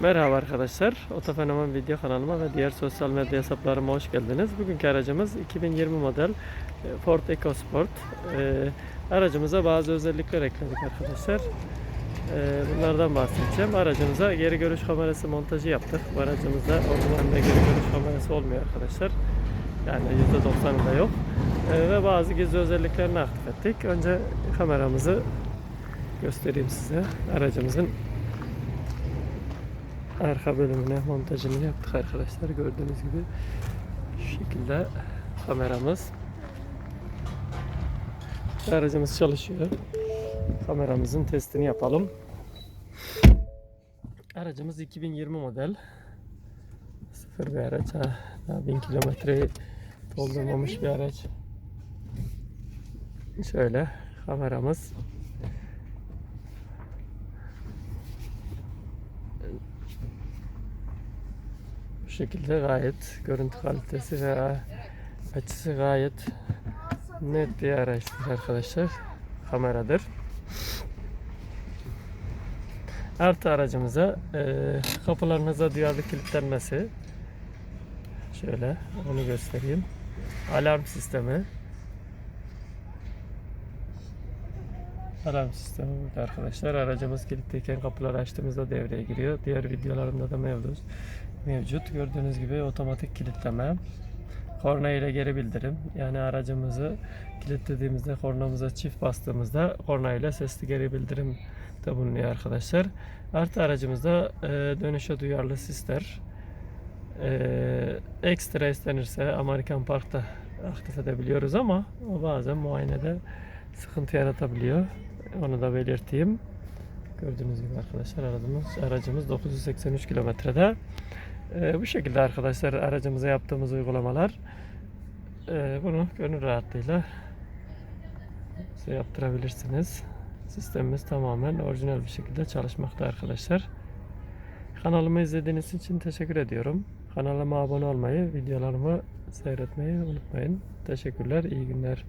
Merhaba arkadaşlar. Otofenomen video kanalıma ve diğer sosyal medya hesaplarıma hoş geldiniz. Bugünkü aracımız 2020 model e, Ford EcoSport. E, aracımıza bazı özellikler ekledik arkadaşlar. E, bunlardan bahsedeceğim. Aracımıza geri görüş kamerası montajı yaptık. Bu aracımızda orijinalinde geri görüş kamerası olmuyor arkadaşlar. Yani %90'ında yok. Ve bazı gizli özelliklerini aktif ettik. Önce kameramızı göstereyim size. Aracımızın arka bölümüne montajını yaptık arkadaşlar gördüğünüz gibi. Şu şekilde kameramız. Aracımız çalışıyor. Kameramızın testini yapalım. Aracımız 2020 model. Sıfır bir araç. Ha daha 1000 kilometreyi doldurmamış bir araç. Şöyle kameramız Bu şekilde gayet görüntü kalitesi ve açısı gayet net bir araçtır arkadaşlar. Kameradır. Artı aracımıza e, kapılarınıza duyarlı kilitlenmesi. Şöyle onu göstereyim. Alarm sistemi. Alarm sistemi burada arkadaşlar. Aracımız kilitliyken kapıları açtığımızda devreye giriyor. Diğer videolarımda da mevcut. Mevcut. Gördüğünüz gibi otomatik kilitleme. Korna ile geri bildirim. Yani aracımızı kilitlediğimizde kornamıza çift bastığımızda korna ile sesli geri bildirim de bulunuyor arkadaşlar. Artı aracımızda e, dönüşe duyarlı sisler. E, ekstra istenirse Amerikan Park'ta aktif edebiliyoruz ama o bazen muayenede sıkıntı yaratabiliyor. Onu da belirteyim. Gördüğünüz gibi arkadaşlar aracımız, aracımız 983 kilometrede. Ee, bu şekilde arkadaşlar aracımıza yaptığımız uygulamalar ee, bunu gönül rahatlığıyla size yaptırabilirsiniz. Sistemimiz tamamen orijinal bir şekilde çalışmakta arkadaşlar. Kanalımı izlediğiniz için teşekkür ediyorum. Kanalıma abone olmayı, videolarımı seyretmeyi unutmayın. Teşekkürler, iyi günler.